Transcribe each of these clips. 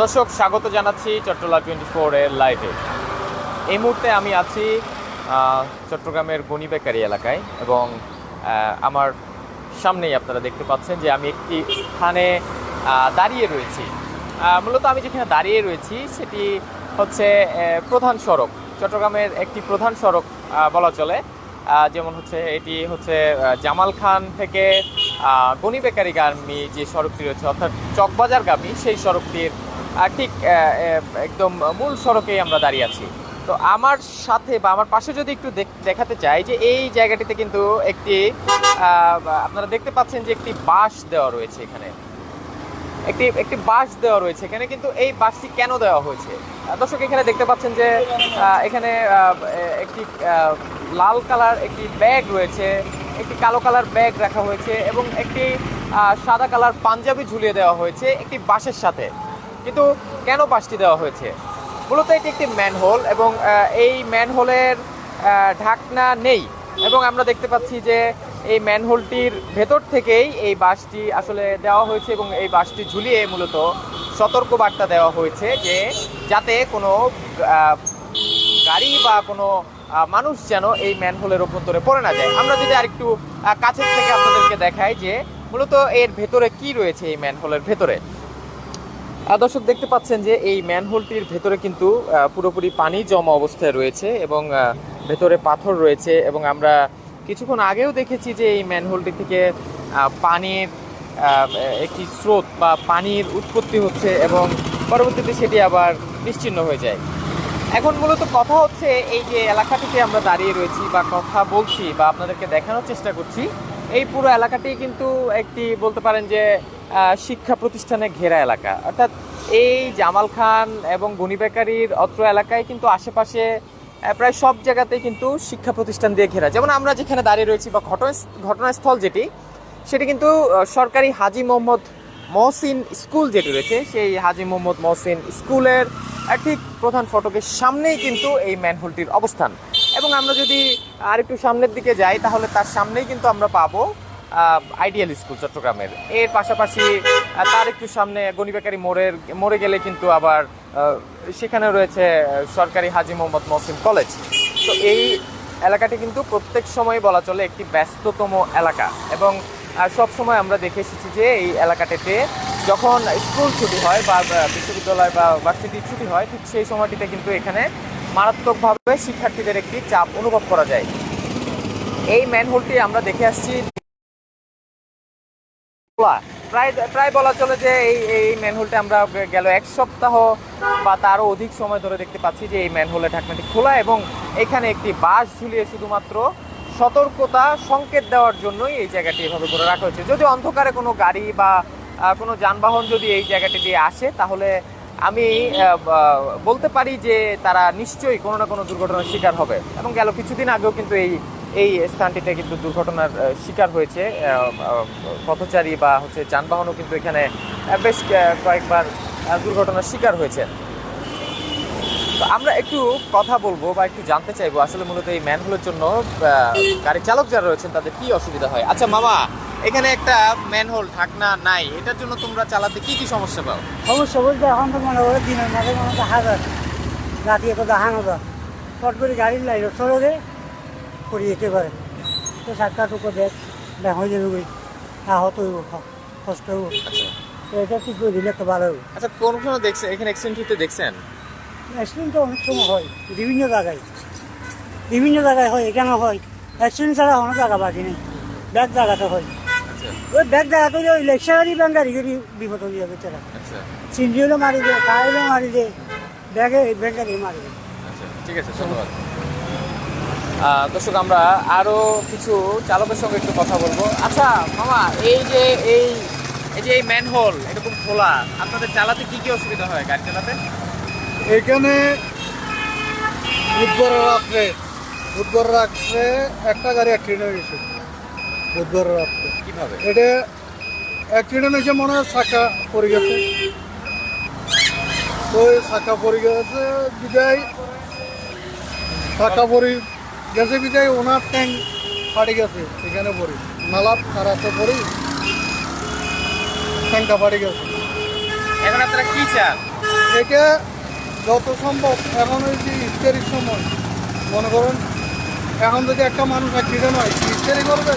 দর্শক, স্বাগত জানাচ্ছি চট্টলা টোয়েন্টি ফোর এর লাইভে এই মুহূর্তে আমি আছি চট্টগ্রামের গনি বেকারি এলাকায় এবং আমার সামনেই আপনারা দেখতে পাচ্ছেন যে আমি একটি স্থানে দাঁড়িয়ে রয়েছি। মূলত আমি যেখানে দাঁড়িয়ে রয়েছি সেটি হচ্ছে প্রধান সড়ক। চট্টগ্রামের একটি প্রধান সড়ক বলা চলে। যেমন হচ্ছে, এটি হচ্ছে জামাল খান থেকে গনি বেকারি গামী যে সড়কটি রয়েছে, অর্থাৎ চকবাজারগামী, সেই সড়কটির ঠিক একদম মূল সড়কেই আমরা দাঁড়িয়ে আছি। তো আমার সাথে বা আমার পাশে যদি একটু দেখ- দেখাতে চাই যে এই জায়গাটিতে কিন্তু একটি আপনারা দেখতে পাচ্ছেন যে একটি বাঁশ দেওয়া রয়েছে এখানে। একটি একটি বাঁশ দেওয়া রয়েছে এখানে, কিন্তু এই বাঁশটি কেন দেওয়া হয়েছে? দর্শক, এখানে দেখতে পাচ্ছেন যে এখানে একটি লাল কালার একটি ব্যাগ রয়েছে, একটি কালো কালার ব্যাগ রাখা হয়েছে এবং একটি সাদা কালার পাঞ্জাবি ঝুলিয়ে দেওয়া হয়েছে একটি বাঁশের সাথে। কিন্তু কেন বাঁশটি দেওয়া হয়েছে? মূলত এটি একটি ম্যানহোল এবং এই ম্যানহোলের ঢাকনা নেই এবং আমরা দেখতে পাচ্ছি যে এই ম্যানহোলটির ভেতর থেকেই এই বাসটি আসলে দেওয়া হয়েছে এবং এই বাসটি ঝুলিয়ে মূলত সতর্ক বার্তা দেওয়া হয়েছে যে যাতে কোনো গাড়ি বা কোনো মানুষ যেন এই ম্যানহোলের অভ্যন্তরে পড়ে না যায়। আমরা যদি আরেকটু কাছের থেকে আপনাদেরকে দেখাই যে মূলত এর ভেতরে কি রয়েছে এই ম্যানহোলের ভেতরে। দর্শক দেখতে পাচ্ছেন যে এই ম্যানহোলটির ভেতরে কিন্তু পুরোপুরি পানি জমা অবস্থায় রয়েছে এবং ভেতরে পাথর রয়েছে এবং আমরা কিছুক্ষণ আগেও দেখেছি যে এই ম্যানহোলটি থেকে পানির একটি স্রোত বা পানির উৎপত্তি হচ্ছে এবং পরবর্তীতে সেটি আবার নিশ্চিহ্ন হয়ে যায়। এখন মূলত কথা হচ্ছে এই যে এলাকাটিতে আমরা দাঁড়িয়ে রয়েছি বা কথা বলছি বা আপনাদেরকে দেখানোর চেষ্টা করছি, এই পুরো এলাকাটি কিন্তু একটি বলতে পারেন যে শিক্ষা প্রতিষ্ঠানে ঘেরা এলাকা। অর্থাৎ এই জামাল খান এবং গনি বেকারির অত্র এলাকায় কিন্তু আশেপাশে প্রায় সব জায়গাতেই কিন্তু শিক্ষা প্রতিষ্ঠান দিয়ে ঘেরা। যেমন আমরা যেখানে দাঁড়িয়ে রয়েছি বা ঘটনা ঘটনাস্থল যেটি, সেটি কিন্তু সরকারি হাজি মোহাম্মদ মহসিন স্কুল যেটি রয়েছে, সেই হাজি মোহাম্মদ মহসিন স্কুলের ঠিক প্রধান ফটকের সামনেই কিন্তু এই ম্যানহোলটির অবস্থান। এবং আমরা যদি আরেকটু সামনের দিকে যাই, তাহলে তার সামনেই কিন্তু আমরা পাবো আইডিয়াল স্কুল চট্টগ্রামের। এর পাশাপাশি তার একটু সামনে গণিবেকারি মোড়ের মোড়ে গেলে কিন্তু আবার সেখানে রয়েছে সরকারি হাজি মোহাম্মদ মহসিন কলেজ। তো এই এলাকাটি কিন্তু প্রত্যেক সময় বলা চলে একটি ব্যস্ততম এলাকা এবং সব সময় আমরা দেখে এসেছি যে এই এলাকাটিতে যখন স্কুল ছুটি হয় বা বিশ্ববিদ্যালয় বা ভার্সিটির ছুটি হয়, ঠিক সেই সময়টিতে কিন্তু এখানে মারাত্মকভাবে শিক্ষার্থীদের একটি চাপ অনুভব করা যায়। এই ম্যানহোলটি আমরা দেখে আসছি খোলা। প্রায় প্রায় বলা চলে যে এই এই ম্যানহোলটা আমরা গেল এক সপ্তাহ বা তারও অধিক সময় ধরে দেখতে পাচ্ছি যে এই ম্যানহোলের ঢাকনাটি খোলা এবং এখানে একটি বাঁশ ঝুলিয়ে শুধুমাত্র সতর্কতা সংকেত দেওয়ার জন্যই এই জায়গাটি এভাবে করে রাখা হয়েছে যদি অন্ধকারে কোনো গাড়ি বা কোনো যানবাহন যদি এই জায়গাটি দিয়ে আসে, তাহলে আমি বলতে পারি যে তারা নিশ্চয়ই কোনো না কোনো দুর্ঘটনার শিকার হবে এবং গেল কিছুদিন আগেও কিন্তু এই এই স্থানটিতে কিন্তু দুর্ঘটনার শিকার হয়েছে পথচারী বা হচ্ছে যানবাহনও কিন্তু এখানে বেশ কয়েকবার দুর্ঘটনার শিকার হয়েছে। তো আমরা একটু কথা বলব বা একটু জানতে চাইব আসলে মূলত এই ম্যানহোলের জন্য গাড়ি চালক যারা রয়েছেন তাদের কি অসুবিধা হয়? আচ্ছা মামা, এখানে একটা ম্যানহোল ঢাকনা নাই, এটার জন্য তোমরা চালাতে কি কি সমস্যা পাও? সমস্যা বলতে এখন তো মনে করে দিনের মাঝে মনে হয় হাজার, রাতে তো দেখানো যায় পট করে গাড়ির লাইট চলে দে করে যেতে পারে তো সাতটা টুকু দেখ দেখ হয়ে যাবে আহত হইব কষ্ট হইব তো এটা ঠিক করে দিলে তো ভালো হইব আচ্ছা কোন কোনো দেখছেন এখানে অ্যাক্সিডেন্ট হতে দেখছেন? অ্যাক্সিডেন্ট তো অনেক সময় হয় বিভিন্ন জায়গায় বিভিন্ন জায়গায় হয় এখানে হয়। অ্যাক্সিডেন্ট ছাড়া অনেক জায়গা বাকি নেই ব্যাগ জায়গাতে হয়। আচ্ছা। ওই ব্যাগ জায়গাতে ওই লেকচারারি ব্যাংক গাড়ি গাড়ি বিপদ হয়ে যাবে তারা আচ্ছা। চিন্ডি হলে মারি দে টায়ারে মারি দে ব্যাগে ব্যাংক গাড়ি মারি দে আচ্ছা ঠিক আছে ধন্যবাদ। দর্শক আমরা আরও কিছু চালকের সঙ্গে একটু কথা বলব। আচ্ছা মামা এই যে এই এই যে এই ম্যানহোল এরকম খোলা আপনাদের চালাতে কি কি অসুবিধা হয় গাড়ি চালাতে? এখানে বুধবার রাত্রে বুধবার রাত্রে একটা গাড়ি অ্যাক্সিডেন্ট হয়ে গেছে। বুধবার রাত্রে। কীভাবে? এটা অ্যাক্সিডেন্ট হয়েছে মনে হয় চাকা পড়ে গেছে। তো চাকা পড়ে গেছে বিদায় চাকা পড়ে গেছে বিদায় ওনার ট্যাঙ্ক ফাটে গেছে এখানে পড়ি। নালা খারাপে পড়ি ট্যাঙ্কটা ফাটে গেছে। এখন আপনারা কি চান? এটা যত সম্ভব এখন ওই যে ইফতারির সময় মনে করুন এখন যদি একটা মানুষ অ্যাক্সিডেন্ট হয় ইফতারি করবে?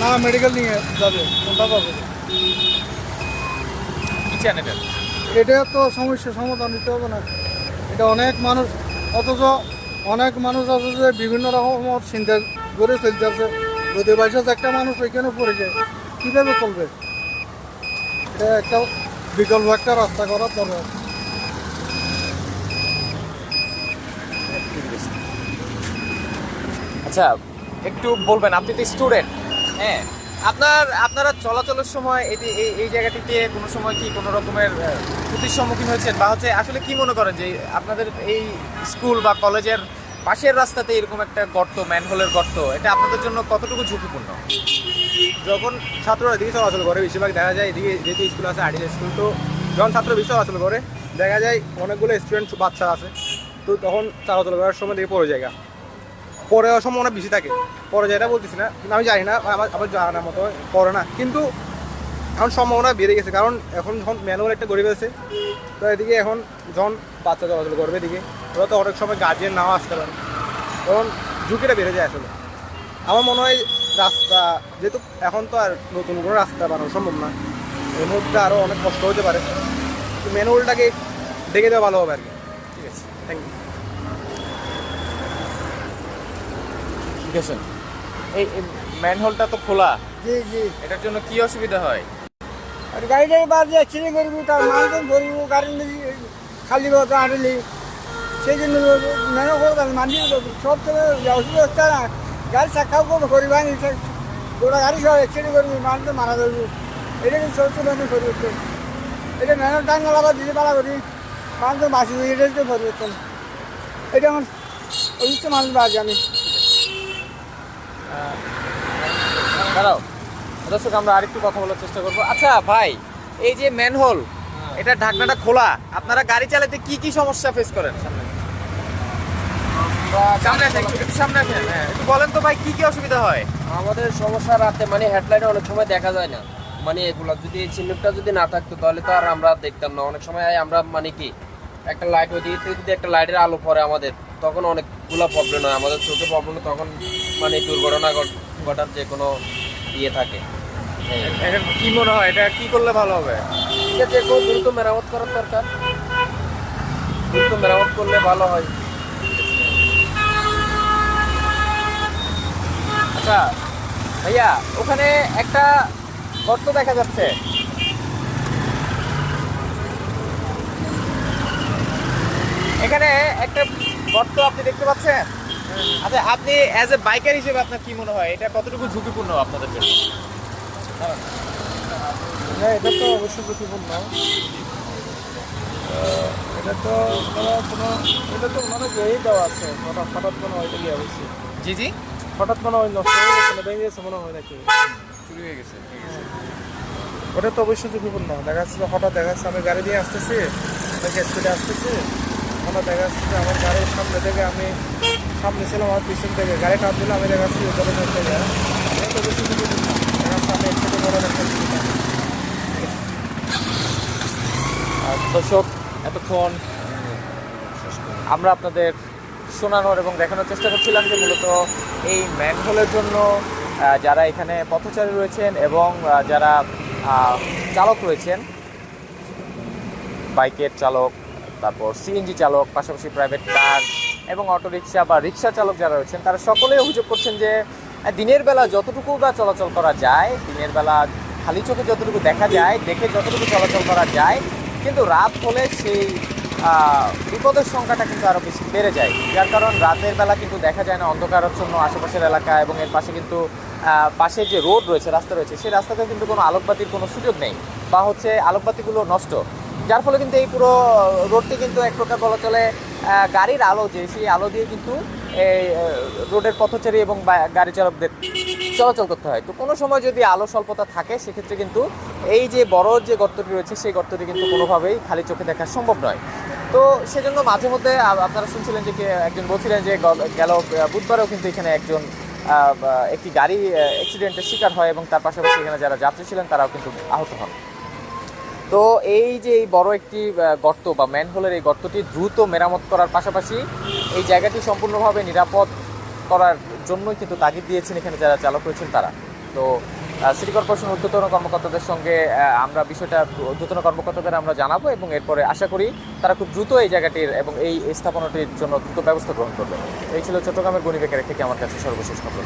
না মেডিকেল নিয়ে যাবে কোনটা পাবে? কি চান এটা? এটা তো সমস্যার সমাধান দিতে হবে না। এটা অনেক মানুষ অথচ অনেক মানুষ আছে যে বিভিন্ন রকম চিন্তা করে চলতে আছে যদি বাইসাস একটা মানুষ ওইখানে পড়ে যায়, কীভাবে চলবে? এটা একটা বিকল্প, একটা রাস্তা করার দরকার। আচ্ছা একটু বলবেন, আপনি তো স্টুডেন্ট হ্যাঁ? আপনার, আপনারা চলাচলের সময় এটি, এই এই জায়গাটিতে কোনো সময় কি কোনো রকমের ক্ষতির সম্মুখীন হয়েছেন? বা হচ্ছে আসলে কি মনে করেন যে আপনাদের এই স্কুল বা কলেজের পাশের রাস্তাতে এরকম একটা গর্ত, ম্যানহোলের গর্ত, এটা আপনাদের জন্য কতটুকু ঝুঁকিপূর্ণ? যখন ছাত্ররা এদিকে চলাচল করে, বেশিরভাগ দেখা যায় এদিকে যেহেতু স্কুল আছে আর্টিস স্কুল, তো যখন ছাত্র বেশি চলাচল করে, দেখা যায় অনেকগুলো স্টুডেন্ট বাচ্চা আছে, তো তখন চলাচল করার সময় দেখে পড়ে জায়গা পরে যাওয়ার সম্ভাবনা বেশি থাকে। পরে যায়টা বলতেছি না, কিন্তু আমি জানি না, আমার আবার জানার মতো পড়ে না। কিন্তু এখন সম্ভাবনা বেড়ে গেছে, কারণ এখন যখন ম্যানুয়াল একটা গরিব আছে তো এদিকে এখন যখন বাচ্চা চলাচল করবে এদিকে, ওরা তো অনেক সময় গার্জিয়ান নাও আসতে পারে। তখন ঝুঁকিটা বেড়ে যায় আসলে। আমার মনে হয় রাস্তা, যেহেতু এখন তো আর নতুন কোনো রাস্তা বানানো সম্ভব না এর মুহূর্তে আরও অনেক কষ্ট হতে পারে। ম্যানুয়ালটাকে ডেকে দেওয়া ভালো হবে আর কি। ঠিক আছে থ্যাংক ইউ আছে এই ম্যানহোলটা তো খোলা। জি জি। এটার জন্য কি অসুবিধা হয়? আর গাড়িটা বাদ দিয়ে অ্যাক্সিডেন্ট করবি তার মানুষজন ধরবো গাড়ি খালি কথা হাঁটলি। সেই জন্য মেনে করব মানি সব থেকে অসুবিধা হচ্ছে না। গাড়ি চাকাও করব করি ভাঙি গোটা গাড়ি সব অ্যাক্সিডেন্ট করবি মানুষজন মারা যাবি। এটা কিন্তু সব মেনে পরিবর্তন। এটা মেনে টাইম আবার দিতে পারা করি। মানুষজন বাঁচি এটা পরিবর্তন। এটা আমার অভিষ্ট মানুষ বাজি আমি। দাঁড়াও। দর্শক আমরা আরেকটু কথা বলার চেষ্টা করব। আচ্ছা ভাই এই যে ম্যানহোল এটা ঢাকনাটা খোলা। আপনারা গাড়ি চালাতে কি কি সমস্যা ফেস করেন সামনে? আসেন, একটু- একটু সামনে আসেন, হ্যাঁ, একটু বলেন তো ভাই কি কি অসুবিধা হয়? আমাদের সমস্যা রাতে মানে হেডলাইটে অনেক সময় দেখা যায় না। মানে এগুলা যদি এই চিহ্নটা যদি না থাকতো তাহলে তো আর আমরা দেখতাম না। অনেক সময় আমরা মানে কি একটা লাইট ওইদিকে থেকে যদি একটা লাইটের আলো পড়ে আমাদের তখন অনেকগুলো প্রবলেম হয়। আমাদের চোখে প্রবলেম তখন মানে দুর্ঘটনা ঘট- ঘটার যে কোনো ইয়ে থাকে। এটা কি মনে হয় এটা কি করলে ভালো হবে? ঠিক আছে খুব দ্রুত মেরামত করার দরকার। দ্রুত মেরামত করলে ভালো হয়। আচ্ছা ভাইয়া ওখানে একটা গর্ত দেখা যাচ্ছে। এখানে একটা গর্ত আপনি দেখতে পাচ্ছেন? আচ্ছা আপনি অ্যাজ এ বাইকার হিসেবে আপনার কি মনে হয়? এটা কতটুকু ঝুঁকিপূর্ণ আপনাদের জন্য? হ্যাঁ এটা তো অবশ্যই ঝুঁকিপূর্ণ। এটা তো কোনো এটা তো ওনারা ইয়েই দেওয়া আছে হঠাৎ হঠাৎ মনে হয় ইয়ে হয়েছে জি জি। হঠাৎ মনে হয় নষ্ট হয়ে গেছে ভেঙে গেছে মনে হয় নাকি? চুরি হয়ে গেছে ওটা তো অবশ্যই ঝুঁকিপূর্ণ। দেখা যাচ্ছে হঠাৎ দেখা যাচ্ছে আমি গাড়ি নিয়ে আসতেছি স্পিডে আসতেছি হঠাৎ দেখা যাচ্ছে যে আমার গাড়ির সামনে থেকে আমি সামনে ছিলাম, আমার পিছন থেকে গাড়ি টান দিলে আমি দেখা যাচ্ছি উপরে চলতে যায়। দর্শক, এতক্ষণ আমরা আপনাদের শোনানোর এবং দেখানোর চেষ্টা করছিলাম যে মূলত এই ম্যানহোলের জন্য যারা এখানে পথচারী রয়েছেন এবং যারা চালক রয়েছেন, বাইকের চালক, তারপর সিএনজি চালক, পাশাপাশি প্রাইভেট কার এবং অটোরিকশা বা রিক্সা চালক যারা রয়েছেন, তারা সকলেই অভিযোগ করছেন যে দিনের বেলা যতটুকু বা চলাচল করা যায়, দিনের বেলা খালি চোখে যতটুকু দেখা যায়, দেখে যতটুকু চলাচল করা যায়, কিন্তু রাত হলে সেই বিপদের সংখ্যাটা কিন্তু আরও বেশি বেড়ে যায়। যার কারণ রাতের বেলা কিন্তু দেখা যায় না অন্ধকারাচ্ছন্ন আশেপাশের এলাকা এবং এর পাশে কিন্তু পাশে যে রোড রয়েছে, রাস্তা রয়েছে, সেই রাস্তাতে কিন্তু কোনো আলোকবাতির কোনো সুযোগ নেই বা হচ্ছে আলোকবাতিগুলো নষ্ট। যার ফলে কিন্তু এই পুরো রোডটি কিন্তু এক প্রকার বলা চলে গাড়ির আলো যে, সেই আলো দিয়ে কিন্তু রোডের পথচারী এবং গাড়ি চালকদের চলাচল করতে হয়। তো কোনো সময় যদি আলো স্বল্পতা থাকে, সেক্ষেত্রে কিন্তু এই যে বড় যে গর্তটি রয়েছে, সেই গর্তটি কিন্তু কোনোভাবেই খালি চোখে দেখা সম্ভব নয়। তো সেজন্য মাঝে মধ্যে আপনারা শুনছিলেন যে একজন বলছিলেন যে গেল বুধবারেও কিন্তু এখানে একজন একটি গাড়ি অ্যাক্সিডেন্টের শিকার হয় এবং তার পাশাপাশি এখানে যারা যাত্রী ছিলেন, তারাও কিন্তু আহত হন। তো এই যে এই বড় একটি গর্ত বা ম্যানহোলের এই গর্তটি দ্রুত মেরামত করার পাশাপাশি এই জায়গাটি সম্পূর্ণভাবে নিরাপদ করার জন্যই কিন্তু তাগিদ দিয়েছেন এখানে যারা চালক রয়েছেন তারা। তো সিটি কর্পোরেশন ঊর্ধ্বতন কর্মকর্তাদের সঙ্গে আমরা বিষয়টা ঊর্ধ্বতন কর্মকর্তাদের আমরা জানাব এবং এরপরে আশা করি তারা খুব দ্রুত এই জায়গাটির এবং এই স্থাপনাটির জন্য দ্রুত ব্যবস্থা গ্রহণ করবে। এই ছিল চট্টগ্রামের গণিবেকারের থেকে আমার কাছে সর্বশেষ খবর।